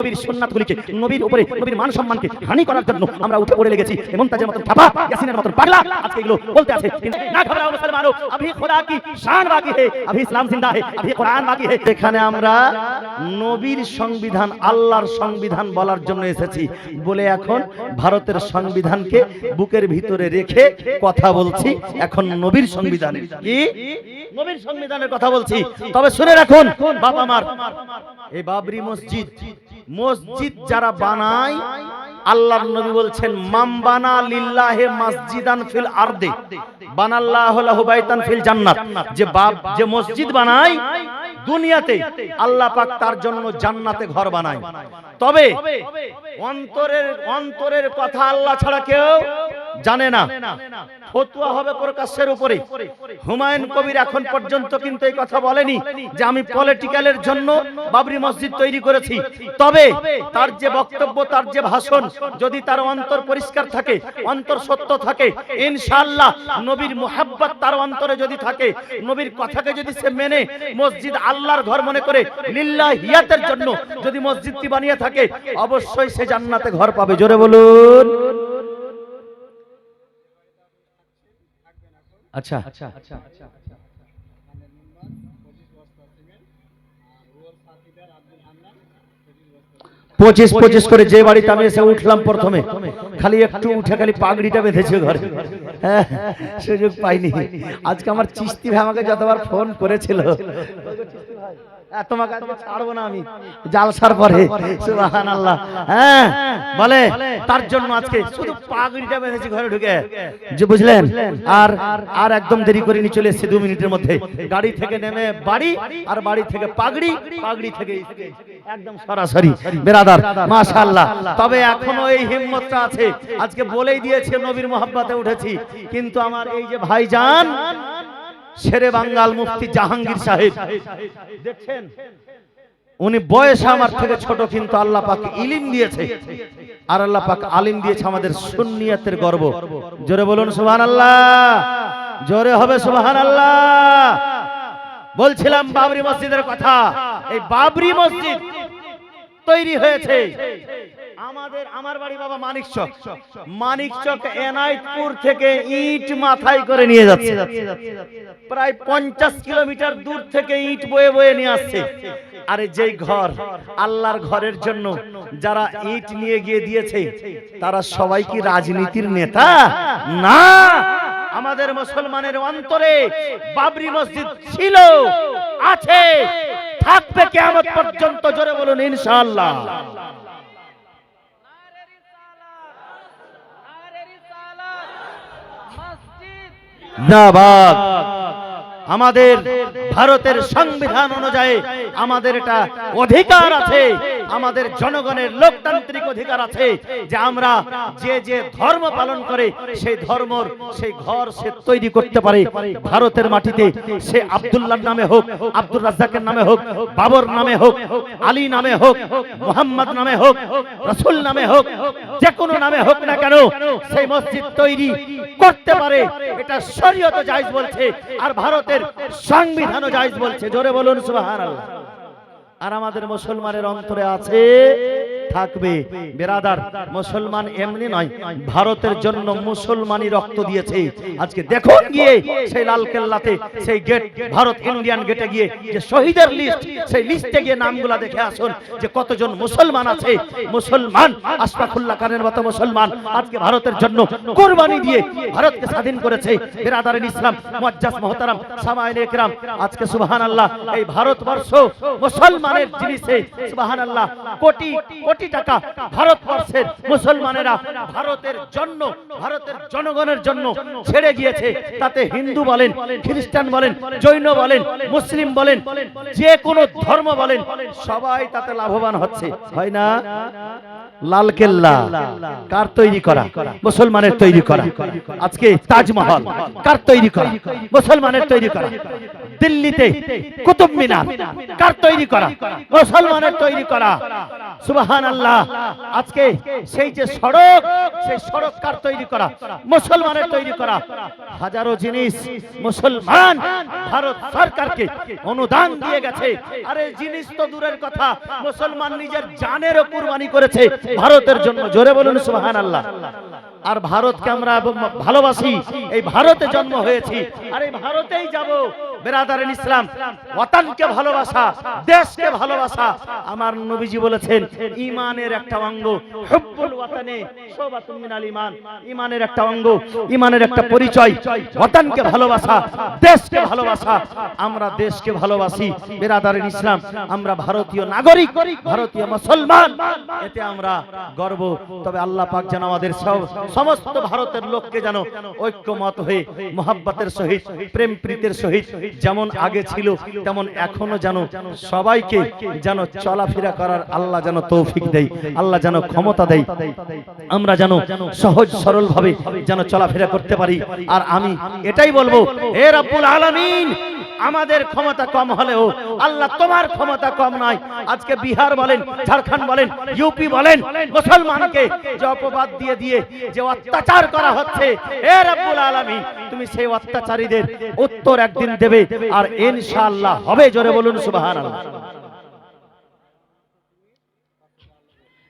নবীর সুন্নাতগুলিকে নবীর উপরে নবীর মান সম্মানকে হানি করার জন্য আমরা উঠে পড়ে লেগেছি এবং তাদের মতন খাপা ইয়াসিনের মতন পাগলা আজকে এগুলো বলতে আছে কিন্তু না ঘবরাও মুসলমানো अभी खुदा की शान बाकी है अभी इस्लाम जिंदा है अभी कुरान बाकी है এখানে আমরা নবীর সংবিধান আল্লাহর সংবিধান বলার জন্য এসেছি বলে এখন ভারতের সংবিধানকে বুকের ভিতরে রেখে কথা বলছি এখন নবীর সংবিধানের কি নবীর সংবিধানের কথা বলছি তবে শুনে রাখুন বাবা আমার এই বাবরি মসজিদ মসজিদ যারা বানায় আল্লাহ নবী বলছেন মামবানা লিল্লাহে মসজিদান ফিল আরদে, বানাল্লাহু লাহু বাইতান ফিল জান্নাত। যে বাপ, যে মসজিদ বানায়, দুনিয়াতে আল্লাহ পাক তার জন্য জান্নাতে ঘর বানায়। তবে অন্তরের অন্তরের কথা আল্লাহ ছাড়া কেউ জানে না। ফতুয়া হবে প্রকাশের উপরে। হুমায়ুন কবির এখন পর্যন্ত কিন্তু এই কথা বলেনি যে আমি পলিটিক্যালের জন্য বাবরি মসজিদ তৈরি করেছি। তবে তার যে বক্তব্য, তার যে ভাষণ, যদি তার অন্তর পরিষ্কার থাকে, অন্তর সত্য থাকে, ইনশাআল্লাহ নবীর মুহাব্বত তার অন্তরে যদি থাকে, নবীর কথাকে যদি সে মেনে, মসজিদ আল্লাহর ঘর মনে করে লিল্লাহিয়াতের জন্য যদি মসজিদটি বানিয়ে থাকে, অবশ্যই সে জান্নাতে ঘর পাবে। জোরে বলুন। আচ্ছা। আচ্ছা পঁচিশ পঁচিশ করে যে বাড়িতে আমি এসে উঠলাম প্রথমে। খালি একটু উঠে খালি পাগড়িটা বেঁধেছে ঘরে। হ্যাঁ, সুযোগ পাইনি। আজকে আমার চিস্তি ভাই আমাকে যতবার ফোন করেছিল। তোমাকে ছাড়বো না আমি। জালসার পরে। সুবহানাল্লাহ। হ্যাঁ বলে তার জন্য আজকে শুধু পাগড়িটা বেঁধেছি ঘরে ঢুকে। যে বুঝলেন? আর আর একদম দেরি করে নিয়ে চলে এসেছি দু মিনিটের মধ্যে। গাড়ি থেকে নেমে বাড়ি আর বাড়ি থেকে পাগড়ি পাগড়ি থেকে একদম সরাসরি। বেরাদার মাশাআল্লাহ। তবে এখনও এই হিম্মতটা আছে। আজকে বলেই দিয়েছে নবীর মোহাব্বতে উঠেছি। কিন্তু আমার এই যে ভাইজান শেরে বাঙ্গাল মুফতি জাহাঙ্গীর সাহেব। দেখছেন? উনি বয়স আমার থেকে ছোট, কিন্তু আল্লাহ পাক ইলিম দিয়েছে। আর আল্লাহ পাক আলিম দিয়েছে আমাদের সুন্নিয়াতের গর্ব। জোরে বলুন, সুবহানাল্লাহ। জোরে হবে, সুবহানাল্লাহ। বলছিলাম বাবরি মসজিদের কথা। এই বাবরি মসজিদ তৈরি হয়েছে। আমাদের আমার বাড়ি বাবা মানিকচক মানিকচক এনাইতপুর থেকে ইট মাথায় করে নিয়ে যাচ্ছে। প্রায় পঞ্চাশ কিলোমিটার দূর থেকে ইট বয়ে বয়ে নিয়ে আসছে। আরে যেই ঘর আল্লাহর ঘরের জন্য যারা ইট নিয়ে গিয়ে দিয়েছে তারা সবাই কি রাজনীতির নেতা? না। আমাদের মুসলমানের অন্তরে বাবরি মসজিদ ছিল আছে। থাকবে কেমন পর্যন্ত, জোরে বলুন, ইনশাআল্লাহ। জিন্দাবাদ। আমাদের ভারতের সংবিধান অনুযায়ী আমাদের এটা অধিকার আছে। আমাদের জনগণের লোকতান্ত্রিক অধিকার আছে যে আমরা যে যে ধর্ম পালন করে সেই ধর্মর সেই ঘর সে তৈরি করতে পারে। ভারতের মাটিতে সে আব্দুল্লাহর নামে হোক আব্দুল রাজ্জাকের নামে হোক বাবর নামে হোক আলী নামে হোক মোহাম্মদ নামে হোক রসুল নামে হোক যে কোনো নামে হোক না কেন সেই মসজিদ তৈরি করতে পারে। এটা শরীয়ত জায়েজ বলছে আর ভারতের সংবিধানও জায়জ বলছে। জোরে বলুন সুবহানাল্লাহ। আর আমাদের মুসলমানের অন্তরে আছে থাকবে। বেরাদার, মুসলমান এমনি নয়। ভারতের জন্য মুসলমানই রক্ত দিয়েছে। আজকে দেখুন গিয়ে সেই লাল কেল্লাতে সেই গেট ভারত ইন্ডিয়ান গেটে গিয়ে যে শহীদের লিস্ট সেই লিস্টে গিয়ে নামগুলা দেখে আসুন যে কতজন মুসলমান আছে। মুসলমান, আশফাকুল্লাহ খানের মতো মুসলমান আজকে ভারতের জন্য কোরবানি দিয়ে ভারতকে স্বাধীন করেছে। বেরাদারের ইসলাম মুআজ্জাজ মুহতারাম সামাইন একরাম, আজকে সুবহানাল্লাহ, এই ভারতবর্ষ মুসলমানের জিনিসে সুবহানাল্লাহ, কোটি কোটি টাকা ভারতবর্ষের মুসলমানেরা ভারতের জন্য, ভারতের জনগণের জন্য ছেড়ে গিয়েছে। তাতে হিন্দু বলেন, খ্রিস্টান বলেন, জৈন বলেন, মুসলিম বলেন যে কোনো ধর্ম বলেন, সবাই তাতে লাভবান হচ্ছে। হয় না? লাল কেল্লা, কার তৈরি করা? মুসলমানের তৈরি করা। আজকে তাজমহল, কার তৈরি করা? মুসলমানের তৈরি করা। দিল্লিতে কুতুব মিনার, কার তৈরি করা? মুসলমানের তৈরি করা। সুবাহান আল্লাহ আজকে সেই যে সড়ক, সেই সড়ক কার তৈরি করা? মুসলমানের তৈরি করা। হাজারো জিনিস মুসলমান, ভারত সরকারকে অনুদান দিয়ে গেছে। আরে জিনিস তো দূরের কথা, মুসলমান নিজের জানেরও কুরবানি করেছে। ভারতের জন্য জোরে বলুন সুবাহান আল্লাহ আর ভারতকে আমরা ভালোবাসি। এই ভারতে জন্ম হয়েছি। আর এই ভারতেই যাব। বেরাদারেন ইসলাম, ওয়াতানকে ভালোবাসা, দেশকে ভালোবাসা। আমার নবীজি বলেছেন, ইমানের একটা অঙ্গ, হুব্বুল ওয়াতানে শোবাতুম মিনাল ইমান ইমানের একটা অঙ্গ, ইমানের একটা পরিচয়, ওয়াতানকে ভালোবাসা, দেশকে ভালোবাসা। আমরা দেশকে ভালোবাসি বেরাদারেন ইসলাম। আমরা ভারতীয় নাগরিক, ভারতীয় মুসলমান। এতে আমরা গর্ব। তবে আল্লাহ পাক যেন আমাদের সব, সমস্ত ভারতের লোককে যেন ঐক্যমত হয়ে, মোহাব্বতের সহিত, প্রেম প্রীতের সহিত যেমন আগে ছিল তেমন এখনও যেন সবাইকে যেন চলাফেরা করার আল্লাহ যেন তৌফিক দেয় আল্লাহ যেন ক্ষমতা দেয়। আমরা যেন সহজ সরল ভাবে যেন চলাফেরা করতে পারি। আর আমি এটাই বলব হে রাব্বুল আলামিন আমাদের ক্ষমতা কম হলেও, আল্লাহ তোমার ক্ষমতা কম নয় আজকে বিহার বলেন, ঝাড়খণ্ড বলেন ইউপি বলেন, মুসলমানকে যে অপবাদ দিয়ে দিয়ে যে অত্যাচার করা হচ্ছে হে রব্বুল তুমি সেই অত্যাচারীদের উত্তর একদিন দেবে আর ইনশাআল্লাহ হবে জোরে বলুন সুবহানাল্লাহ।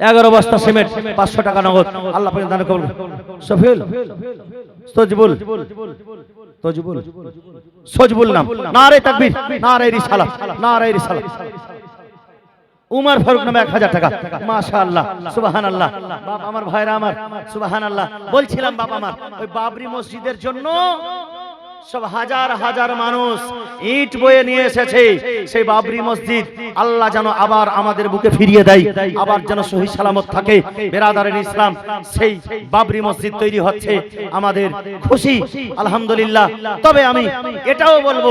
এগারো বস্তা সিমেন্ট, পাঁচশো টাকা নগদ। আল্লাহ দান সফিল তজবুল। সজবুল নাম। নারে তাকবীর। নারে রিসালা নারে রিসালা উমার ফারুক নামে এক হাজার টাকা। মাশা আল্লাহ সুবাহান আল্লাহ বাপ আমার ভাইরা আমার। সুবাহান আল্লাহ বলছিলাম বাপ আমার ওই বাবরি মসজিদের জন্য সব হাজার হাজার মানুষ ইট বয়ে নিয়ে এসেছে। সেই বাবরি মসজিদ, আল্লাহ যেন আবার আমাদের বুকে ফিরিয়ে দেয়, আবার যেন সহি সালামত থাকে। বেরাদারের ইসলাম, সেই বাবরি মসজিদ তৈরি হচ্ছে। আমাদের খুশি, আলহামদুলিল্লাহ। তবে আমি এটাও বলব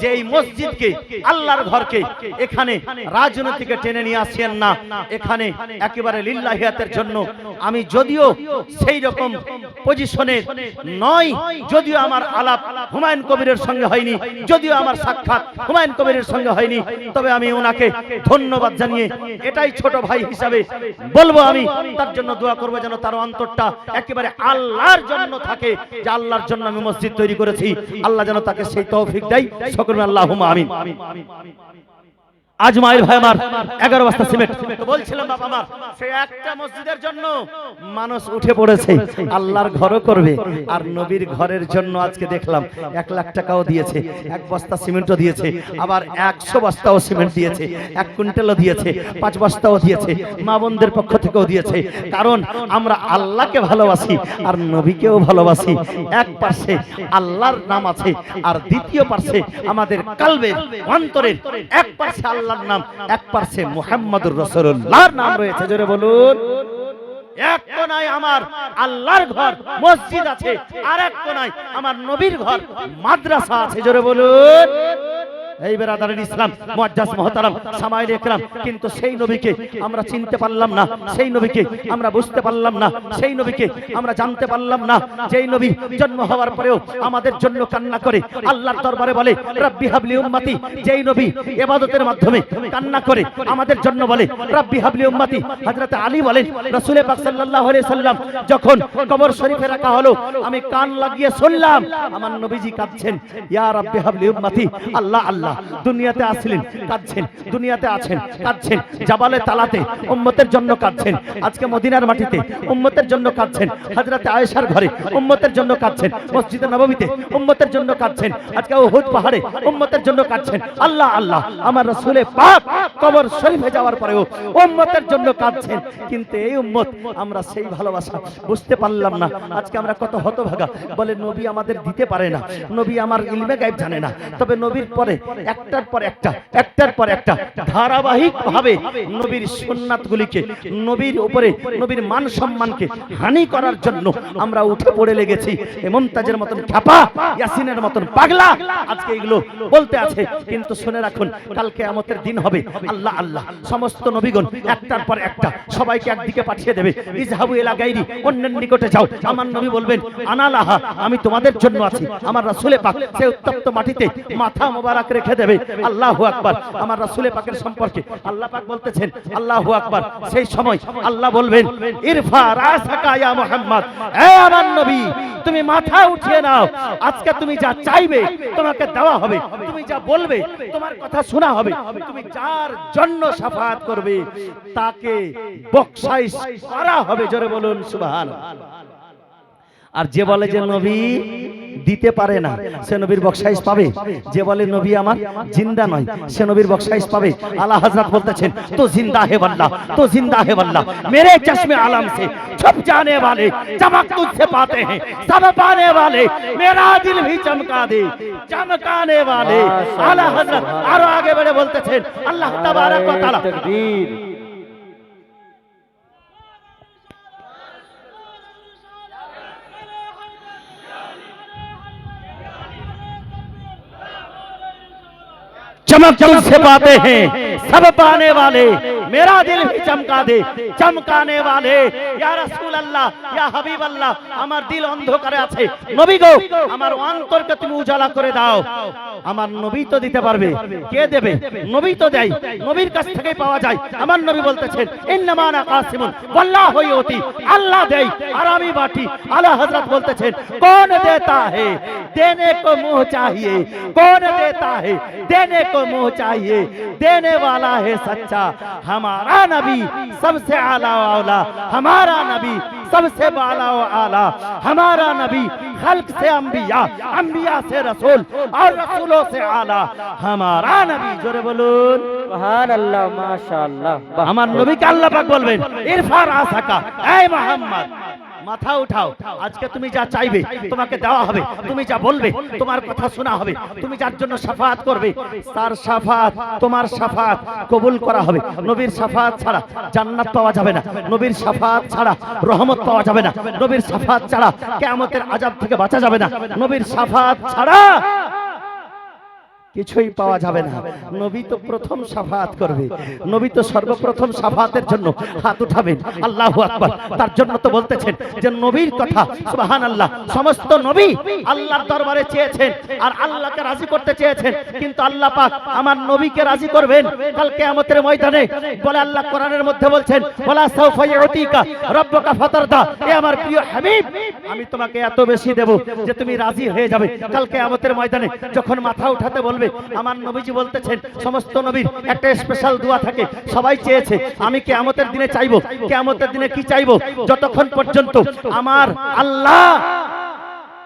যে এই মসজিদকে, আল্লাহর ঘরকে এখানে রাজনীতিকে টেনে নিয়ে আসেন না। এখানে একেবারে লিল্লাহিয়াতের জন্য আমি যদিও সেই রকম পজিশনে নয়, যদিও আমার আলাপ হুমায়ুন কবিরের সঙ্গে হয়নি। যদিও আমার সাক্ষাৎ হুমায়ুন কবিরের সঙ্গে হয়নি। তবে আমি ওনাকে ধন্যবাদ জানিয়ে এটাই ছোট ভাই হিসাবে বলব আমি। তার জন্য দোয়া করব যেন তার অন্তরটা একেবারে আল্লাহর জন্য থাকে, যে আল্লাহর জন্য আমি মসজিদ তৈরি করেছি। আল্লাহ যেন তাকে সেই তৌফিক দেয়। সকলে আল্লাহ আমিন। আজমাইল ভাই আমার এগারো বস্তা সিমেন্ট। বলছিলাম, বাবা আমার সেই একটা মসজিদের জন্য মানুষ উঠে পড়েছে, আল্লাহর ঘরও করবে, আর নবীর ঘরের জন্য আজকে দেখলাম এক লাখ টাকাও দিয়েছে, এক বস্তা সিমেন্টও দিয়েছে, আবার একশো বস্তাও সিমেন্ট দিয়েছে, এক কুইন্টালও দিয়েছে, পাঁচ বস্তাও দিয়েছে, মা বোনদের পক্ষ থেকেও দিয়েছে, কারণ আমরা আল্লাহকে ভালোবাসি আর নবীকেও ভালোবাসি। এক পাশে আল্লাহর নাম আছে, আর দ্বিতীয় পাশে আমাদের কালবের অন্তরের এক পাশে আল্লাহর নাম এক পার্শ্বে মুহাম্মদুর রাসূলুল্লাহর নাম রয়েছে জোরে বলুন। এক কোনায় আমার আল্লাহর ঘর মসজিদ আছে। আর এক কোনায় আমার নবীর ঘর মাদ্রাসা আছে জোরে বলুন। এই বেরাদারের ইসলাম মুআজ্জাজ মুহতারাম, সামাইল ইকরাম কিন্তু সেই নবীকে আমরা চিনতে পারলাম না, সেই নবীকে আমরা বুঝতে পারলাম না, সেই নবীকে আমরা জানতে পারলাম না, যেই নবী জন্ম হওয়ার পরেও আমাদের জন্য কান্না করে, আল্লাহর দরবারে বলে, রাব্বি হাবলি উম্মতি যেই নবী ইবাদতের মাধ্যমে কান্না করে, আমাদের জন্য বলে, রাব্বি হাবলি উম্মতি হযরত আলী বলেন রাসূল পাক সাল্লাল্লাহু আলাইহি সাল্লাম যখন কবর শরীফে রাখা হলো, আমি কান লাগিয়ে শুনলাম, আমার নবীজি কাঁদছেন, ইয়া রাব্বি হাবলি উম্মতি আল্লাহ আল্লাহ দুনিয়াতে আসলেন, কাঁদছেন, দুনিয়াতে আছেন, কাঁদছেন, জাবালে তালাতে উম্মতের জন্য কাঁদছেন। আজকে মদিনার মাটিতে উম্মতের জন্য কাঁদছেন। হযরতে আয়েশার ঘরে উম্মতের জন্য কাঁদছেন। মসজিদে নববীতে উম্মতের জন্য কাঁদছেন। আজকে উহুদ পাহাড়ে উম্মতের জন্য কাঁদছেন। আল্লাহ আল্লাহ, আমার রাসূলে পাক কবর শরীফে যাওয়ার পরেও উম্মতের জন্য কাঁদছেন। কিন্তু এই উম্মত, আমরা সেই ভালোবাসা বুঝতে পারলাম না। আজকে আমরা কত হতভাগা। বলে, নবী আমাদের দিতে পারে না। নবী আমার ইলমে গায়েব জানে না। তবে নবীর পরে একটার পর একটা, একটার পর একটা। ধারাবাহিক ভাবে নবীর সুন্নাতগুলিকে, নবীর উপরে, নবীর মান সম্মানকে হানি করার জন্য আমরা উঠে পড়ে লেগেছি। এ মুমতাজের মতন খ্যাপা, ইয়াসিনের মতন পাগলা আজকে এগুলো বলতে আছে। কিন্তু শুনে রাখুন কালকে আমাদের দিন হবে। আল্লাহ আল্লাহ, সমস্ত নবীগণ একটার পর একটা সবাইকে একদিকে পাঠিয়ে দেবে। ইজহাবু এলা গাইরি, অন্যের নিকটে যাও। আমার নবী বলবেন আনালাহা আমি তোমাদের জন্য আছি। আমার রাসূলে পাক, সে উত্তপ্ত মাটিতে মাথা মোবারক রেখে দেবে। আল্লাহু আকবার। আমার রাসূলে পাকের সম্পর্কে আল্লাহ পাক বলতেছেন, আল্লাহু আকবার। সেই সময় আল্লাহ বলবেন, ইরফা রাসাকা ইয়া মুহাম্মদ। আমার নবী, তুমি মাথা উঠিয়ে নাও। আজকে তুমি যা চাইবে, তোমাকে দেওয়া হবে। তুমি যা বলবে, তোমার কথা শোনা হবে। তুমি যার জন্য সাফাত করবে, তাকে বকশাইশ করা হবে। জোরে বলুন সুবহান আর যে বলে যে, নবী দিতে পারে না সে নবীর বকশাইশ পাবে যে বলে নবী আমার জিন্দা নয় সে নবীর বকশাইশ পাবে আলা হযরত বলতেছেন তো জিন্দা হে বল্লা তো জিন্দা হে বল্লা मेरे चश्मे आलम से छुप जाने वाले चमक तुझसे पाते हैं सब पाने वाले मेरा दिल भी चमका दे चमकाने वाले आला हजरत আরো আগে বেড়ে বলতেছেন আল্লাহ তাবারক ওয়া তাআলা چمک جل سے پاتے ہیں، سب پانے والے، میرا دل بھی چمکا دے، چمکانے والے या रसूल अल्लाह या হাবিব আল্লাহ আমার দিল অন্ধকারে আছে নবী গো আমার অন্তরকে তুমি উজালা করে দাও আমার নবী তো দিতে পারবে কে দেবে নবী তো দেয় নবীর কাছ থেকেই পাওয়া যায় আমার নবী বলতেছেন ইন্নামানা কাসিমুন ওয়াল্লাহু ইউতি আল্লাহ দেয় আর আমি বাটি আলা হযরত বলতেছেন কোন দেতা হে देने को मुंह चाहिए कौन देता है देने को मुंह चाहिए देने वाला है सच्चा हमारा नबी सबसे आला ہمارا نبی سب سے بالا و عالی ہمارا نبی خلق سے انبیاء انبیاء سے رسول اور رسولوں سے اعلیٰ ہمارا نبی جو رہے بلون بہان اللہ ماشاءاللہ ہمارا نبی کا اللہ پاک بولوین ارفع آسکا اے محمد۔ মাথা উঠাও। আজকে তুমি যা চাইবে, তোমাকে দেওয়া হবে, তুমি যা বলবে, তোমার কথা শোনা হবে, তুমি যার জন্য সাফাত করবে, তার সাফাত, তোমার সাফাত কবুল করা হবে। নবীর সাফাত ছাড়া জান্নাত পাওয়া যাবে না। নবীর সাফাত ছাড়া রহমত পাওয়া যাবে না। নবীর সাফাত ছাড়া কিয়ামতের আযাব থেকে বাঁচা যাবে না। নবীর সাফাত ছাড়া কিছুই পাওয়া যাবে না। নবী তো প্রথম সাফাত করবে। নবী তো সর্বপ্রথম সাফাতের জন্য হাত উঠাবেন। আল্লাহ আকবার। তার জন্য তো বলতেছেন যে নবীর কথা সুবহান আল্লাহ সমস্ত নবী আল্লাহর দরবারে চেয়েছেন আর আল্লাহকে রাজি করতে চেয়েছেন। কিন্তু আল্লাহ পাক আমার নবীকে রাজি করবেন কাল কিয়ামতের ময়দানে। বলে আল্লাহ কোরআনের মধ্যে বলছেন ওয়ালা সাউফা ইউতিকা রব্বুকা ফাতারদা। এ আমার প্রিয় হাবিব আমি তোমাকে এত বেশি দেব যে তুমি রাজি হয়ে যাবে কাল কিয়ামতের ময়দানে। যখন মাথা উঠাতে বলবে আমার নবীজি বলতেছেন, সমস্ত নবীর একটা স্পেশাল দোয়া থাকে, সবাই চেয়েছে, আমি কেয়ামতের দিনে চাইব, কেয়ামতের দিনে কি চাইব? যতক্ষণ পর্যন্ত আমার আল্লাহ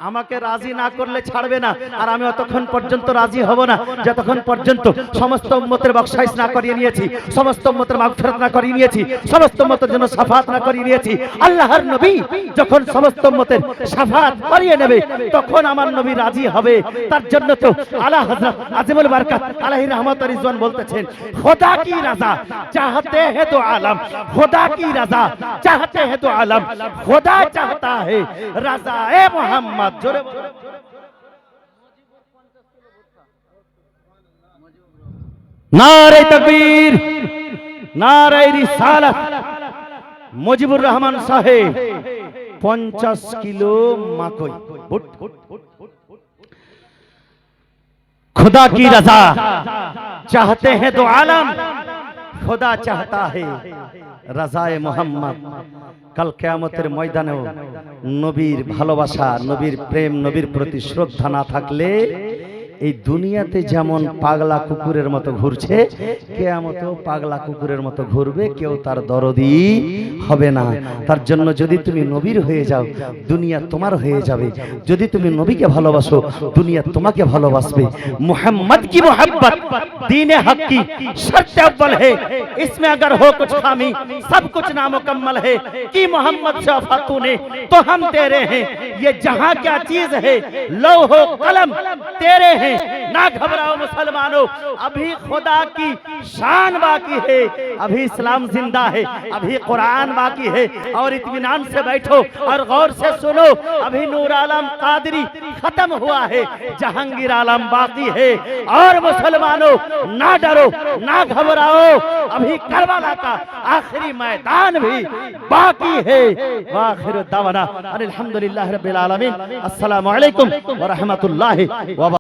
আমাকে রাজি না করলে ছাড়বে না। আর আমি অতক্ষণ পর্যন্ত রাজি হব না। যতক্ষণ পর্যন্ত সমস্ত উম্মতের বকশাইশ না করিয়ে নিয়েছি, সমস্ত উম্মতের মাগফিরাত না করিয়ে নিয়েছি, সমস্ত উম্মতের জন্য সাফাত না করিয়ে নিয়েছি, আল্লাহর নবী যখন সমস্ত উম্মতের সাফাত করিয়ে নেবে, তখন আমার নবী রাজি হবে। তার জন্য তো আলা হযরত আজিমুল বারকাত আলাইহি রহমত রিজওয়ান বলতেছেন, খোদা কি রাজা? চাহতে হে তো আলম। খোদা কি রাজা? চাহতে হে তো আলম। খোদা চাহতা হে রাজা এ মোহাম্মদ। জোরে নারে তকবীর নারে রিসালাত। মুজিবুর রহমান সাহেব, পঞ্চাশ কিলো মাকই খুদা কি রাজা, চাহতে হ্যাঁ তো আলম খোদা চাহতা হে। রাজায় মোহাম্মদ। কাল কেয়ামতের ময়দানেও নবীর ভালোবাসা, নবীর প্রেম, নবীর প্রতি শ্রদ্ধা না থাকলে এই দুনিয়াতে যেমন পাগলা কুকুরের মতো ঘুরছে, কেয়ামতেও পাগলা কুকুরের মতো ঘুরবে, কেউ তার দরদি হবে না। তার জন্য যদি তুমি নবীর হয়ে যাও، দুনিয়া তোমার হয়ে যাবে। যদি তুমি নবীকে ভালোবাসো، দুনিয়া তোমাকে ভালোবাসবে। محمد کی محبت دین حق کی شرط اول ہے اس میں اگر ہو کچھ خامی سب کچھ نامکمل ہے کی محمد شافاتو نے تو ہم تیرے ہیں। یہ جہاں کیا چیز ہے لوح و قلم تیرے ہیں۔ نہ گھبراؤ مسلمانوں، ابھی خدا کی شان باقی ہے۔ ابھی اسلام زندہ ہے، ابھی قرآن باقی باقی ہے۔ اور اتمنان سے بیٹھو اور غور سے سنو۔ ابھی نور عالم قادری ختم ہوا ہے۔ جہنگیر عالم باقی ہے۔ اور مسلمانوں، نہ ڈرو، نہ گھبراؤ۔ ابھی کربالا کا آخری میدان بھی باقی ہے۔ وآخر دعوانا الحمدللہ رب العالمین۔ السلام علیکم ورحمت اللہ وبرکاتہ۔